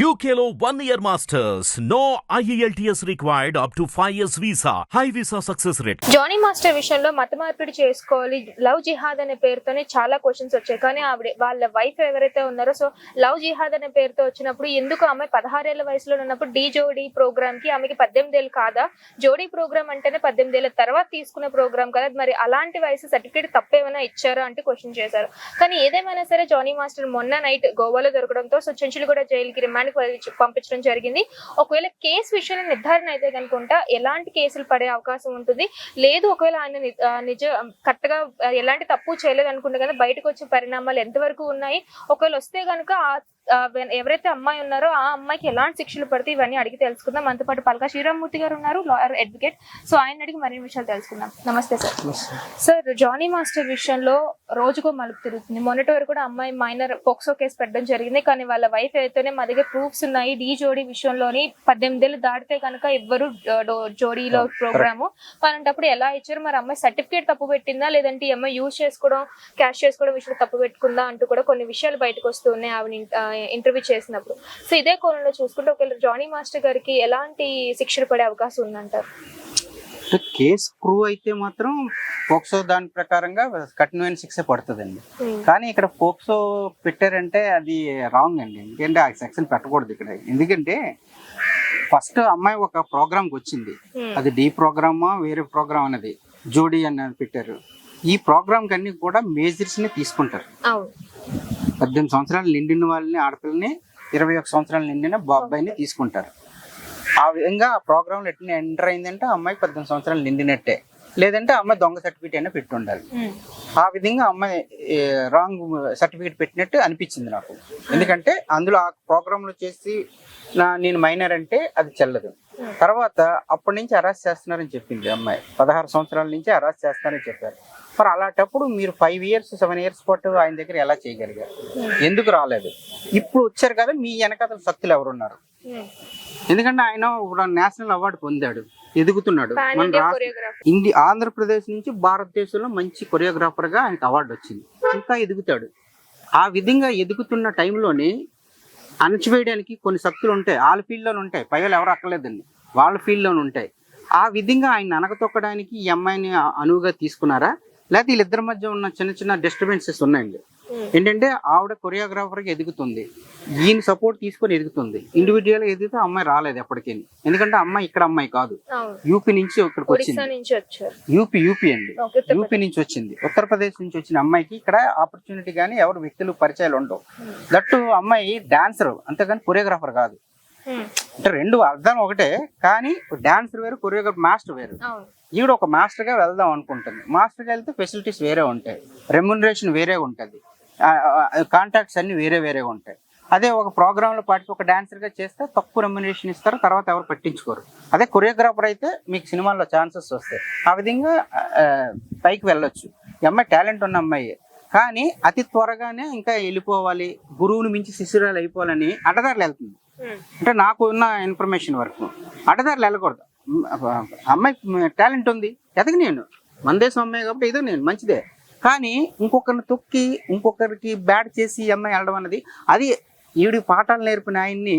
యూకేలో one year masters no IELTS required up to five years visa high visa success rate Jani master విషయంలో మత మార్పిడి చేసుకోవాలి. Love జిహాద్ అనే పేరుతోనే చాలా క్వశ్చన్స్ వచ్చాయి. కానీ ఆవిడ వాళ్ళ వైఫ్ ఎవరైతే ఉన్నారో సో లవ్ జిహాద్ అనే పేరుతో వచ్చినప్పుడు ఎందుకు ఆమె పదహారేళ్ళ వయసులో ఉన్నప్పుడు డీ జోడీ ప్రోగ్రామ్కి ఆమెకి పద్దెనిమిది ఏళ్ళు కాదా? జోడీ ప్రోగ్రామ్ అంటేనే పద్దెనిమిది ఏళ్ళ తర్వాత తీసుకునే ప్రోగ్రామ్ కదా. మరి అలాంటి వయసు సర్టిఫికేట్ తప్పేమైనా ఇచ్చారా అంటే క్వశ్చన్ చేశారు. కానీ ఏదేమైనా సరే జానీ మాస్టర్ మొన్న నైట్ గోవాలో దొరకడంతో సో చెంచులు కూడా జైలుకి రిమాండ్ పంపించడం జరిగింది. ఒకవేళ కేసు విషయంలో నిర్ధారణ అయితే కనుకుంటా ఎలాంటి కేసులు పడే అవకాశం ఉంటుంది. లేదు ఒకవేళ ఆయన నిజ కరెక్ట్గా ఎలాంటి తప్పు చేయలేదు అనుకుంటే కదా బయటకు వచ్చే పరిణామాలు ఎంతవరకు ఉన్నాయి? ఒకవేళ వస్తే కనుక ఎవరైతే అమ్మాయి ఉన్నారో ఆ అమ్మాయికి ఎలాంటి శిక్షలు పడితే ఇవన్నీ అడిగి తెలుసుకుందాం. మనతో పాటు పల్కా శ్రీరామ్మూర్తి గారు ఉన్నారు లాయర్ అడ్వకేట్. సో ఆయన అడిగి మరిన్ని విషయాలు తెలుసుకుందాం. నమస్తే సార్. సార్ జానీ మాస్టర్ విషయంలో రోజుకో మలుపు తిరుగుతుంది. మొన్నటి వరకు కూడా అమ్మాయి మైనర్ పోక్సో కేసు పెట్టడం జరిగింది. కానీ వాళ్ళ వైఫ్ అయితేనే మా దగ్గర ప్రూఫ్స్ ఉన్నాయి. డీ జోడీ విషయంలోని పద్దెనిమిది ఏళ్ళు దాటితే కనుక ఎవ్వరు జోడీలో ప్రోగ్రాము. అలాంటప్పుడు ఎలా ఇచ్చారు? మరి అమ్మాయి సర్టిఫికేట్ తప్పు పెట్టిందా? లేదంటే ఈ అమ్మాయి యూజ్ చేసుకోవడం క్యాష్ చేసుకోవడం విషయంలో తప్పు పెట్టుకుందా? అంటూ కూడా కొన్ని విషయాలు బయటకు వస్తూ ఉన్నాయి. ఆవిడ ఇంటర్వ్యూ చేసినప్పుడు. సో ఇదే కోణంలో చూసుకుంటే ఒకవేళ జానీ మాస్టర్ గారికి ఎలాంటి శిక్షలు పడే అవకాశం ఉందంటారు? కేసు ప్రూవ్ అయితే మాత్రం పోక్సో దాని ప్రకారంగా కఠినమైన శిక్ష పడుతుందండి. Hmm. కానీ ఇక్కడ పోక్సో పెట్టారంటే అది రాంగ్ అండి. ఎందుకంటే ఆ సెక్షన్ పెట్టకూడదు ఇక్కడ. ఎందుకంటే ఫస్ట్ అమ్మాయి ఒక ప్రోగ్రామ్కి వచ్చింది. Hmm. అది డి ప్రోగ్రామా వేరే ప్రోగ్రామ్ అన్నది. జోడీ అన్నది పెట్టారు. ఈ ప్రోగ్రామ్ కన్నీ కూడా మేజర్స్ని తీసుకుంటారు. పద్దెనిమిది సంవత్సరాలు నిండిన వాళ్ళని ఆడపిల్లని ఇరవై ఒక సంవత్సరాలు నిండిన బాబాయిని తీసుకుంటారు. ఆ విధంగా ఆ ప్రోగ్రామ్ ఎట్లా ఎంటర్ అయిందంటే ఆ అమ్మాయికి పద్దెనిమిది సంవత్సరాలు నిండినట్టే. లేదంటే అమ్మాయి దొంగ సర్టిఫికేట్ అయినా పెట్టి ఉండాలి. ఆ విధంగా అమ్మాయి రాంగ్ సర్టిఫికేట్ పెట్టినట్టు అనిపించింది నాకు. ఎందుకంటే అందులో ఆ ప్రోగ్రామ్లో చేసి నా నేను మైనర్ అంటే అది చెల్లదు. తర్వాత అప్పటి నుంచి అరెస్ట్ చేస్తున్నారని చెప్పింది అమ్మాయి. పదహారు సంవత్సరాల నుంచి అరెస్ట్ చేస్తున్నారని చెప్పారు. మరి అలాంటప్పుడు మీరు ఫైవ్ ఇయర్స్ సెవెన్ ఇయర్స్ పాటు ఆయన దగ్గర ఎలా చేయగలిగారు? ఎందుకు రాలేదు? ఇప్పుడు వచ్చారు కదా మీ వెనకాల శక్తులు ఎవరున్నారు? Hmm. ఎందుకంటే ఆయన ఇప్పుడు నేషనల్ అవార్డు పొందాడు ఎదుగుతున్నాడు. మన ఇండి ఆంధ్రప్రదేశ్ నుంచి భారతదేశంలో మంచి కొరియోగ్రాఫర్గా ఆయనకు అవార్డు వచ్చింది. ఇంకా ఎదుగుతాడు. ఆ విధంగా ఎదుగుతున్న టైంలోనే అణచివేయడానికి కొన్ని శక్తులు ఉంటాయి. వాళ్ళ ఫీల్డ్లోనే ఉంటాయి. పై వాళ్ళు ఎవరు అక్కర్లేదండి. వాళ్ళ ఫీల్డ్లోనే ఉంటాయి. ఆ విధంగా ఆయన అనగతొక్కడానికి ఈ అమ్మాయిని అనువుగా తీసుకున్నారా? లేకపోతే వీళ్ళిద్దరి మధ్య ఉన్న చిన్న చిన్న డిస్టర్బెన్సెస్ ఉన్నాయండి. ఏంటంటే ఆవిడ కొరియోగ్రాఫర్కి ఎదుగుతుంది. ఈయన సపోర్ట్ తీసుకొని ఎదుగుతుంది. ఇండివిజువల్ ఎదిగితే అమ్మాయి రాలేదు ఎప్పటికీ ఎందుకంటే అమ్మాయి ఇక్కడ అమ్మాయి కాదు. యూపీ నుంచి ఇక్కడికి వచ్చింది. యూపీ యూపీ అండి. యూపీ నుంచి వచ్చింది. ఉత్తరప్రదేశ్ నుంచి వచ్చిన అమ్మాయికి ఇక్కడ ఆపర్చునిటీ కానీ ఎవరు వ్యక్తులు పరిచయాలు ఉండవు. దట్టు అమ్మాయి డాన్సర్ అంతేగాని కొరియోగ్రాఫర్ కాదు. అంటే రెండు అర్థం ఒకటే కానీ డాన్సర్ వేరు కొరియోగ్రాఫర్ మాస్టర్ వేరు. ఈవిడ ఒక మాస్టర్గా వెళ్దాం అనుకుంటుంది. మాస్టర్గా వెళ్తే ఫెసిలిటీస్ వేరే ఉంటాయి. రెమ్యునరేషన్ వేరే ఉంటుంది. కాంటాక్ట్స్ అన్ని వేరే వేరే ఉంటాయి. అదే ఒక ప్రోగ్రామ్లో పాటి ఒక డాన్సర్గా చేస్తే తక్కువ రెమ్యునరేషన్ ఇస్తారు తర్వాత ఎవరు పట్టించుకోరు. అదే కొరియోగ్రాఫర్ అయితే మీకు సినిమాల్లో ఛాన్సెస్ వస్తాయి. ఆ విధంగా పైకి వెళ్ళొచ్చు. ఈ అమ్మాయి టాలెంట్ ఉన్న అమ్మాయి. కానీ అతి త్వరగానే ఇంకా వెళ్ళిపోవాలి గురువుని మించి శిష్యురాలు అయిపోవాలని అడ్డదారులు వెళ్తుంది. అంటే నాకు ఉన్న ఇన్ఫర్మేషన్ వరకు. అడ్డదారులు వెళ్ళకూడదు. అమ్మాయి టాలెంట్ ఉంది. ఎదగ నేను. మన దేశం అమ్మాయి కాబట్టి ఏదో నేను. మంచిదే. కానీ ఇంకొకరిని తొక్కి ఇంకొకరికి బ్యాడ్ చేసి అమ్మాయి వెళ్ళడం అన్నది అది ఈవిడి పాఠాలు నేర్పిన ఆయన్ని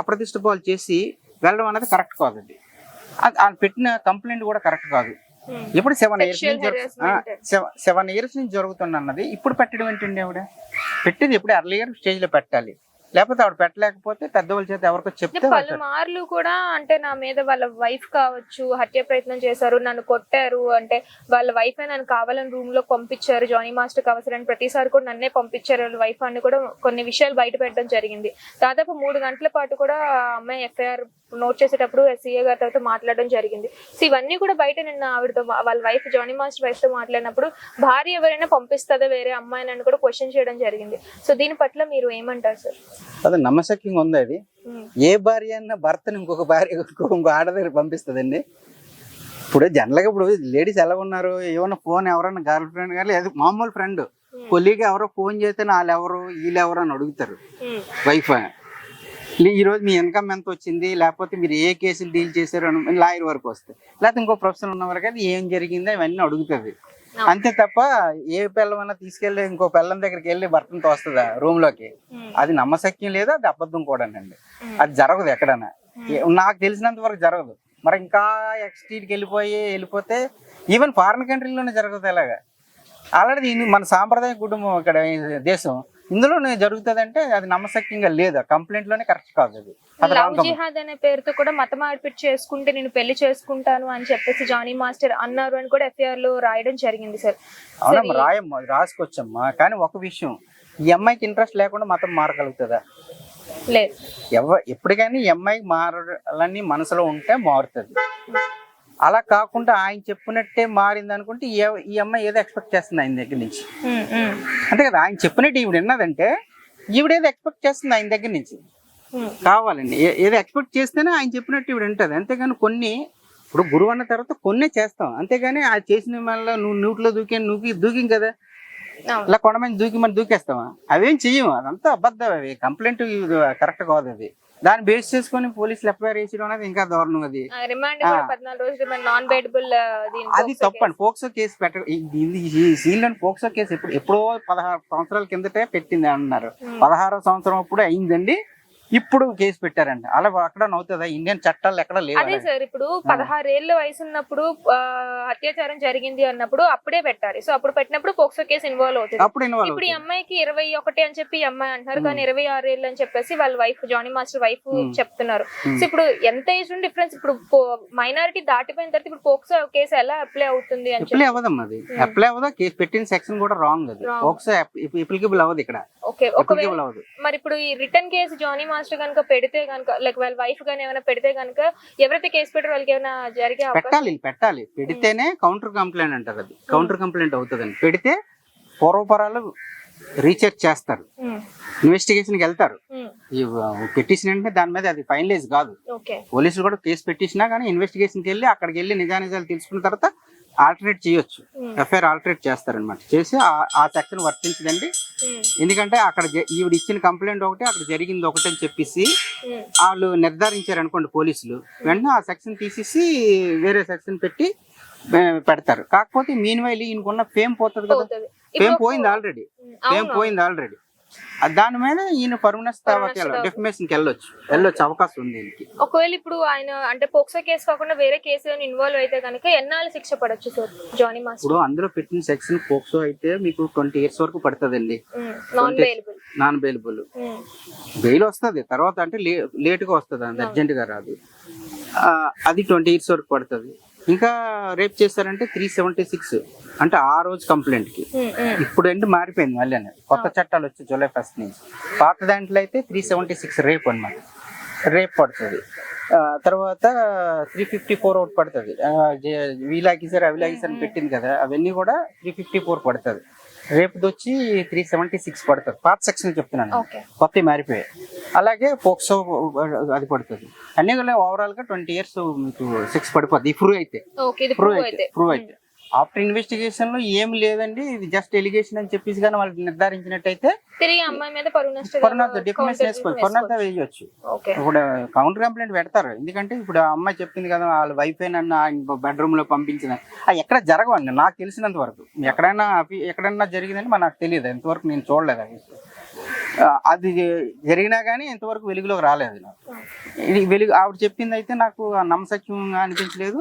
అప్రతిష్ట పాలు చేసి వెళ్ళడం అనేది కరెక్ట్ కాదు అది. పెట్టిన కంప్లైంట్ కూడా కరెక్ట్ కాదు. ఇప్పుడు సెవెన్ ఇయర్స్ నుంచి. సెవెన్ ఇయర్స్ నుంచి జరుగుతుంది అన్నది ఇప్పుడు పెట్టడం ఏంటండి ఆవిడ? పెట్టింది ఇప్పుడు ఎర్లియర్ స్టేజ్లో పెట్టాలి. లేకపోతే ఆవిడ పెట్టలేకపోతే పెద్దవాళ్ళ చేత ఎవరికో చెప్తే. పలుమార్లు కూడా అంటే నా మీద వాళ్ళ వైఫ్ కావచ్చు హత్య ప్రయత్నం చేశారు నన్ను కొట్టారు అంటే వాళ్ళ వైఫ్ నన్ను కావాలని రూమ్లో పంపించారు జానీ మాస్టర్ కావాలని ప్రతిసారి కూడా నన్నే పంపించారు వాళ్ళ వైఫ్ అని కూడా కొన్ని విషయాలు బయట పెట్టడం జరిగింది. దాదాపు మూడు గంటల పాటు కూడా అమ్మాయి ఎఫ్ఐఆర్ నోట్ చేసేటప్పుడు సీఏ గారితో మాట్లాడడం జరిగింది. సో ఇవన్నీ కూడా బయట నిన్న ఆవిడతో వాళ్ళ వైఫ్ జానీ మాస్టర్ వైఫ్తో మాట్లాడినప్పుడు భార్య ఎవరైనా పంపిస్తుందా వేరే అమ్మాయిని అని కూడా క్వశ్చన్ చేయడం జరిగింది. సో దీని పట్ల మీరు ఏమంటారు సార్ అది నమ్మశక్యంగా ఉంది అది ఏ భార్య అన్న భర్తను ఇంకొక భార్య ఇంకొక ఆడ దగ్గర పంపిస్తుందండి? ఇప్పుడు జనరల్గా ఇప్పుడు లేడీస్ ఎలా ఉన్నారు? ఏమన్నా ఫోన్ ఎవరన్నా గర్ల్ ఫ్రెండ్ కానీ లేదు మామూలు ఫ్రెండ్. కొలీగ్ ఎవరో ఫోన్ చేస్తే వాళ్ళు ఎవరు వీళ్ళు ఎవరు అని అడుగుతారు. వైఫ్ ఈ రోజు మీ ఇన్కమ్ ఎంత వచ్చింది? లేకపోతే మీరు ఏ కేసులు డీల్ చేశారు? అని లాయర్ వరకు వస్తాయి లేకపోతే ఇంకో ప్రొఫెషన్ ఉన్న వరకు అది ఏం జరిగిందో ఇవన్నీ అడుగుతుంది అంతే తప్ప ఏ పిల్లమన్నా తీసుకెళ్ళి ఇంకో పిల్లం దగ్గరికి వెళ్ళి భర్తను తోస్తుందా రూమ్లోకి ఉమ్, అది నమ్మశక్యం లేదు అది అబద్ధం కూడానండి. ఉమ్, అది జరగదు ఎక్కడైనా. ఏ- నాకు తెలిసినంత వరకు జరగదు. మరి ఇంకా ఎక్స్ట్రీట్కి వెళ్ళిపోయి వెళ్ళిపోతే ఈవెన్ ఫారిన్ కంట్రీలోనే జరగదు ఎలాగా ఆల్రెడీ మన సాంప్రదాయ కుటుంబం ఇక్కడ దేశం ఇందులోనే జరుగుతుంది అంటే అది నమ్మశక్యంగా లేదు. కంప్లైంట్లోనే కరెక్ట్ కాదు అది. లవ్. జిహాద్ అనే పేరుతో కూడా మత మార్పిడి చేసుకుంటే నేను పెళ్ళి చేసుకుంటాను అని చెప్పేసి జానీ మాస్టర్ అన్నారు అని కూడా ఎఫ్ఐఆర్లో రాయడం జరిగింది సార్. అవునమ్మా రాయమ్మా రాసుకోవచ్చమ్మా కానీ ఒక విషయం ఈ అమ్మాయికి ఇంట్రెస్ట్ లేకుండా మతం మారగలుగుతుందా? లేదు. ఎవ ఎప్పటికైనా ఈ అమ్మాయి మారాలని మనసులో ఉంటే మారుతుంది. అలా కాకుండా ఆయన చెప్పినట్టే మారింది అనుకుంటే ఈ- అమ్మాయి ఏదో ఎక్స్పెక్ట్ చేస్తుంది ఆయన దగ్గర నుంచి. అంతే కదా ఆయన చెప్పినట్టు ఈవిడ విన్నదంటే ఈవిడేదో ఎక్స్పెక్ట్ చేస్తుంది ఆయన దగ్గర నుంచి. కావాలండి. ఏదో ఎక్స్పెక్ట్ చేస్తేనే ఆయన చెప్పినట్టు ఈవిడ ఉంటుంది అంతేగాని కొన్ని ఇప్పుడు గురువు అన్న తర్వాత కొన్నే చేస్తాం. అంతేగాని ఆ చేసిన మళ్ళీ నువ్వు నూట్లో దూకి నూకి దూకిం కదా. ఇలా కొండ మీద దూకి మనం దూకేస్తామా? అవేం చెయ్యము. అదంతా అబద్ధం అవి. కంప్లైంట్ కరెక్ట్ కాదు అది దాన్ని బేస్ చేసుకొని పోలీసులు ఎఫ్ఐఆర్ వేయడం అనేది ఇంకా దారుణం అది. రిమాండ్ రోజులు నాన్ అది తప్పండి. పోక్సో కేసు పెట్ట ఈ పోక్సో కేసు ఎప్పుడు ఎప్పుడో పదహారు సంవత్సరాల కిందటే పెట్టింది అన్నారు. పదహారో సంవత్సరం అప్పుడు అయిందండి. ఇప్పుడు కేసు పెట్టారండి. అలా అక్కడ అవుతుందా ఇండియన్ చట్టాలు ఎక్కడ లేవు? అదే సార్ ఇప్పుడు పదహారేళ్ళ వయసు ఉన్నప్పుడు అత్యాచారం జరిగింది అన్నప్పుడు అప్పుడే పెట్టాలి సో అప్పుడు పెట్టినప్పుడు పోక్సో కేసు ఇన్వాల్వ్ అవుతుంది. అప్పుడు ఇన్వాల్వ్ ఇప్పుడు ఈ అమ్మాయికి ఇరవై ఒకటి అని చెప్పి అమ్మాయి అంటున్నారు. కానీ ఇరవై ఆరు ఏళ్ళు అని చెప్పేసి వాళ్ళ వైఫ్ జానీ మాస్టర్ వైఫ్. చెప్తున్నారు. సో ఇప్పుడు ఎంత ఏజ్ డిఫరెన్స్ ఇప్పుడు మైనారిటీ దాటిపోయిన తర్వాత ఇప్పుడు పోక్సో కేసు ఎలా అప్లై అవుతుంది అని అప్లై అవ్వదమ్మా అది. అప్లై అవ్వదా? కేసు పెట్టిన సెక్షన్ కూడా రాంగ్ అది. పోక్సో అప్లికబుల్ అవ్వదు ఇక్కడ. ఓకే ఒకవేళ మరి ఇప్పుడు ఈ రిటర్న్ కేసు జానీ మాస్టర్ కనుక పెడితే కనుక లైక్ వాళ్ళ వైఫ్ గానీ ఏమైనా పెడితే కనుక ఎవరైతే కేసు పెట్టారో వాళ్ళకి ఏమైనా జరిగే పెట్టాలి పెట్టాలి. పెడితేనే కౌంటర్ కంప్లైంట్ అంటారు అది. కౌంటర్ కంప్లైంట్ అవుతుందండి పెడితే పూర్వపరాలు రీసెర్చ్ చేస్తారు. ఉమ్, ఇన్వెస్టిగేషన్కి వెళ్తారు. ఈ దాని మీద అది ఫైనలైజ్ కాదు. పోలీసులు కూడా కేసు పెట్టించినా కానీ ఇన్వెస్టిగేషన్కి వెళ్ళి అక్కడికి వెళ్ళి నిజానిజాలు తెలుసుకున్న తర్వాత ఆల్టరేట్ చేయొచ్చు. ఎఫ్ఐఆర్ ఆల్టరేట్ చేస్తారనమాట చేసి ఆ- ఆ సెక్షన్ వర్తించదండి. ఎందుకంటే అక్కడ ఈవిడ ఇచ్చిన కంప్లైంట్ ఒకటి అక్కడ జరిగింది ఒకటి అని చెప్పేసి వాళ్ళు నిర్ధారించారు అనుకోండి పోలీసులు. వెంటనే ఆ సెక్షన్ తీసేసి వేరే సెక్షన్ పెట్టి పెడతారు. కాకపోతే మీన్ వైల్ ఈయనకున్న ఫేమ్ పోతుంది కదా. ఫేమ్ పోయింది ఆల్రెడీ ఫేమ్. పోయింది ఆల్రెడీ దాని మీద ఈయన పరుమనస్ పరుమనస్ డెఫిమేషన్కి వెళ్ళొచ్చు. వెళ్ళొచ్చు అవకాశం ఉంది ఈయనకి. ఒకవేళ ఇప్పుడు ఆయన అంటే పోక్సో కేసు కాకుండా వేరే కేసు ఇన్వాల్వ్ అయితే కనుక ఎన్నాళ్ళు శిక్ష పడొచ్చు సార్ జానీ మాస్టర్? ఇప్పుడు అందులో పెట్టిన సెక్షన్ పోక్సో అయితే మీకు ట్వంటీ ఇయర్స్ వరకు పడుతుందండి. Non bailable non bailable bail వస్తుంది. తర్వాత అంటే లే లేట్గా వస్తుంది. అంత అర్జెంటుగా రాదు. ఆ, అది ట్వంటీ ఇయర్స్ వరకు పడుతుంది. ఇంకా రేప్ చేస్తారంటే త్రీ సెవెంటీ సిక్స్ అంటే ఆ రోజు కంప్లైంట్కి ఇప్పుడు అంటే మారిపోయింది మళ్ళీ అనేది. కొత్త చట్టాలు వచ్చి జూలై ఫస్ట్ నుంచి. పాత దాంట్లో అయితే త్రీ సెవెంటీ సిక్స్ రేప్ అనమాట రేప్ పడుతుంది తర్వాత త్రీ ఫిఫ్టీ ఫోర్ ఒకటి పడుతుంది. వీలాగిసారు అవిలాగిసారు అని పెట్టింది కదా అవన్నీ కూడా త్రీ ఫిఫ్టీ ఫోర్ పడుతుంది. రేపుది వచ్చి త్రీ సెవెంటీ సిక్స్ పడుతుంది. పాత సెక్షన్ చెప్తున్నాను కొత్త మారిపోయాయి. అలాగే పోక్సో అది పడుతుంది. అన్ని కూడా ఓవరాల్గా ట్వంటీ ఇయర్స్ మీకు సిక్స్ పడిపోద్ది. ప్రూవ్ అయితే. ప్రూవ్ అయితే. అయితే. ప్రూవ్ అయితే. ఆఫ్టర్ ఇన్వెస్టిగేషన్లో ఏం లేదండి. ఇది జస్ట్ ఎలిగేషన్ అని చెప్పేసి కానీ వాళ్ళు నిర్ధారించినట్టయితే తిరిగి అమ్మాయి మీద డిఫరెన్స్ వేసుకోవచ్చు. వేయవచ్చు ఇప్పుడు కౌంటర్ కంప్లైంట్ పెడతారు. ఎందుకంటే ఇప్పుడు ఆ అమ్మాయి చెప్పింది కదా వాళ్ళ వైఫ్ నన్ను ఆయన బెడ్రూమ్లో పంపించిన ఎక్కడ జరగవండి? నాకు తెలిసినంత వరకు. ఎక్కడైనా అవి ఎక్కడైనా జరిగిందని మరి నాకు తెలియదు. ఎంతవరకు నేను చూడలేదు అది. అది జరిగినా కానీ ఇంతవరకు వెలుగులోకి రాలేదు నాకు. ఇది వెలుగు ఆవిడ చెప్పింది అయితే నాకు నమ్మసత్యంగా అనిపించలేదు.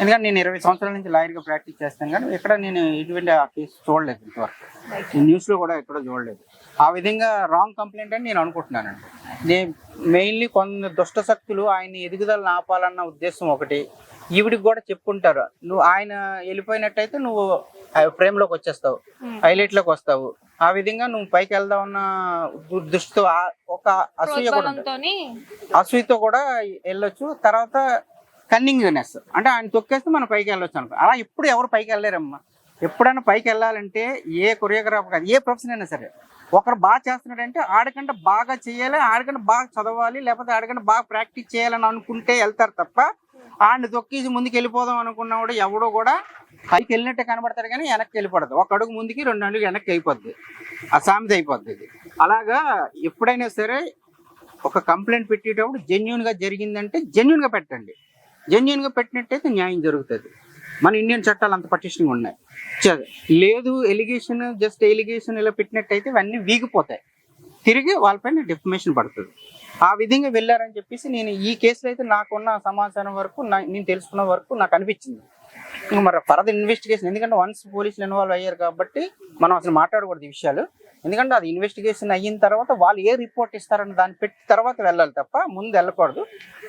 ఎందుకంటే నేను ఇరవై సంవత్సరాల నుంచి లాయర్గా ప్రాక్టీస్ చేస్తాను కానీ ఎక్కడ నేను ఎటువంటి ఆ కేసు చూడలేదు ఇంతవరకు. న్యూస్లో కూడా ఎక్కడ చూడలేదు. ఆ విధంగా రాంగ్ కంప్లైంట్ అని నేను అనుకుంటున్నానండి. నేను మెయిన్లీ కొంత దుష్ట శక్తులు ఆయన ఎదుగుదలను ఆపాలన్న ఉద్దేశం ఒకటి. ఈవిడికి కూడా చెప్పుకుంటారు. నువ్వు ఆయన వెళ్ళిపోయినట్టయితే నువ్వు ఫ్రేమ్లోకి వచ్చేస్తావు. హైలైట్లోకి వస్తావు. ఆ విధంగా నువ్వు పైకి వెళ్దామన్న దృష్టితో ఒక అసూయ కూడా అసూయతో కూడా వెళ్ళొచ్చు. తర్వాత కన్నింగ్నెస్ అంటే ఆయన తొక్కేస్తే మనం పైకి వెళ్ళొచ్చు అనుకో. అలా ఎప్పుడు ఎవరు పైకి వెళ్ళలేరమ్మా. ఎప్పుడైనా పైకి వెళ్ళాలంటే ఏ కొరియోగ్రాఫర్ కాదు ఏ ప్రొఫెషన్ అయినా సరే. ఒకరు బాగా చేస్తున్నాడంటే ఆడకంటే బాగా చేయాలి ఆడకంటే బాగా చదవాలి లేకపోతే ఆడకంటే బాగా ప్రాక్టీస్ చేయాలని అనుకుంటే వెళ్తారు తప్ప ఆడిని తొక్కేసి ముందుకు వెళ్ళిపోదాం అనుకున్నవాడు ఎవడో కూడా పైకి వెళ్ళినట్టే కనబడతాడు కానీ వెనక్కి వెళ్ళిపోడదు. ఒక అడుగు ముందుకి రెండు అడుగు వెనక్కి అయిపోద్ది. అసామెత అయిపోద్ది ఇది. అలాగా ఎప్పుడైనా సరే ఒక కంప్లైంట్ పెట్టేటప్పుడు జెన్యున్గా జరిగిందంటే జెన్యున్గా పెట్టండి. జెన్యున్గా పెట్టినట్టయితే న్యాయం జరుగుతుంది. మన ఇండియన్ చట్టాలు అంత పటిష్టంగా ఉన్నాయి. లేదు ఎలిగేషన్ జస్ట్ ఎలిగేషన్ ఇలా పెట్టినట్టయితే ఇవన్నీ వీగిపోతాయి. తిరిగి వాళ్ళపైన డిఫర్మేషన్ పడుతుంది. ఆ విధంగా వెళ్ళారని చెప్పేసి నేను ఈ కేసులో అయితే నాకున్న సమాచారం వరకు నా- నేను తెలుసుకున్న వరకు నాకు అనిపించింది. మరి ఫర్దర్ ఇన్వెస్టిగేషన్ ఎందుకంటే వన్స్ పోలీసులు ఇన్వాల్వ్ అయ్యారు కాబట్టి మనం అసలు మాట్లాడకూడదు ఈ విషయాలు. ఎందుకంటే అది ఇన్వెస్టిగేషన్ అయిన తర్వాత వాళ్ళు ఏ రిపోర్ట్ ఇస్తారని దాన్ని పెట్టి తర్వాత వెళ్ళాలి తప్ప ముందు వెళ్ళకూడదు.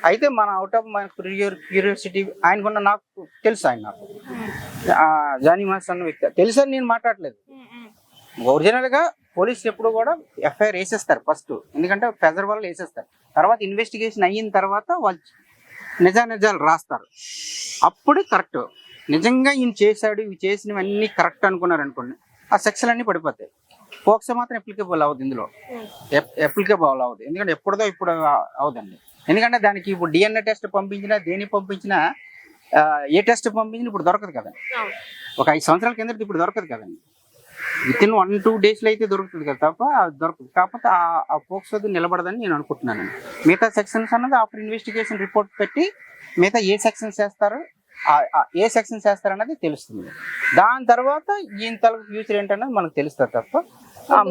అయితే మన అవుట్ ఆఫ్ మన క్యూరియాసిటీ ఆయనకున్న నాకు తెలుసు ఆయన నాకు. జానీ మాస్ అన్న వ్యక్తి. తెలుసు అని నేను మాట్లాడలేదు. ఒరిజినల్గా పోలీసులు ఎప్పుడు కూడా ఎఫ్ఐఆర్ వేసేస్తారు ఫస్ట్ ఎందుకంటే ప్రెజర్ వల్ల వేసేస్తారు. తర్వాత ఇన్వెస్టిగేషన్ అయిన తర్వాత వాళ్ళు నిజా నిజాలు రాస్తారు. అప్పుడు కరెక్ట్ నిజంగా ఈయన చేశాడు ఇవి చేసినవన్నీ కరెక్ట్ అనుకున్నారు అనుకోండి. ఆ సెక్షన్ అన్ని పడిపోతాయి. పోక్సో మాత్రం అప్లికేబుల్ అవ్వదు ఇందులో. అప్లికేబుల్ అవ్వదు. ఎందుకంటే ఎప్పుడుదో ఇప్పుడు అవదండి ఎందుకంటే దానికి ఇప్పుడు డిఎన్ఏ టెస్ట్ పంపించినా దేని పంపించినా ఏ టెస్ట్ పంపించినా ఇప్పుడు దొరకదు కదా. ఒక ఐదు సంవత్సరాల కింద ఇప్పుడు దొరకదు కదండి. విత్ ఇన్ వన్ టూ డేస్లో అయితే దొరుకుతుంది కదా తప్ప అది దొరకదు. కాకపోతే ఆ- ఆ పోక్సోది నిలబడదని నేను అనుకుంటున్నాను మిగతా సెక్షన్స్ అన్నది ఆఫ్టర్ ఇన్వెస్టిగేషన్ రిపోర్ట్ పెట్టి మిగతా ఏ సెక్షన్స్ వేస్తారు ఏ సెక్షన్స్ వేస్తారు అన్నది తెలుస్తుంది. దాని తర్వాత ఈయన తలకు ఫ్యూచర్ ఏంటన్నది మనకు తెలుస్తుంది తప్ప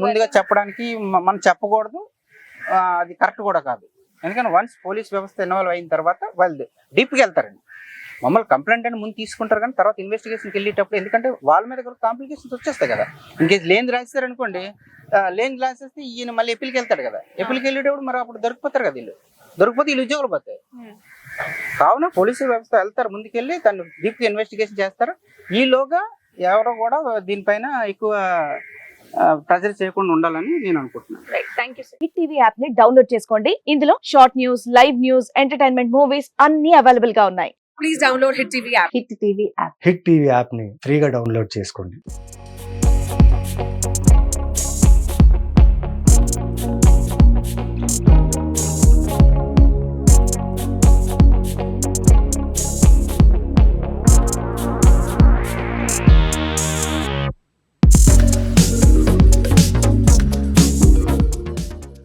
ముందుగా చెప్పడానికి మనం చెప్పకూడదు. అది కరెక్ట్ కూడా కాదు. ఎందుకంటే వన్స్ పోలీస్ వ్యవస్థ ఇన్వాల్వ్ అయిన తర్వాత వాళ్ళు డీప్కి వెళ్తారండి. మమ్మల్ని కంప్లైంట్ అని ముందు తీసుకుంటారు కానీ తర్వాత ఇన్వెస్టిగేషన్కి వెళ్ళేటప్పుడు ఎందుకంటే వాళ్ళ మీద కూడా కాంప్లికేషన్స్ వచ్చేస్తాయి కదా. ఇంకేస్ లేని రాస్తారు అనుకోండి లేని రాసేస్తే ఈయన మళ్ళీ ఎప్పిల్కి వెళ్తాడు కదా. ఎప్పిల్కి వెళ్ళేటప్పుడు మరి అప్పుడు దొరికిపోతారు కదా వీళ్ళు. దొరికిపోతే వీళ్ళు ఉద్యోగులు పోతాయి. కావున పోలీసు వ్యవస్థ వెళ్తారు ముందుకెళ్ళి తను డీప్ ఇన్వెస్టిగేషన్ చేస్తారు. ఈలోగా ఎవరో కూడా దీనిపైన ఎక్కువ ప్రెజర్ చేయకుండా ఉండాలని నేను అనుకుంటున్నాను. Right thank you sir Hit TV యాప్ని డౌన్లోడ్ చేసుకోండి. ఇందులో short news live news entertainment movies అన్ని అవైలబుల్గా ఉన్నాయి. Please download Hit TV app. Hit TV app Hit TV యాప్ని ఫ్రీగా డౌన్లోడ్ చేసుకోండి.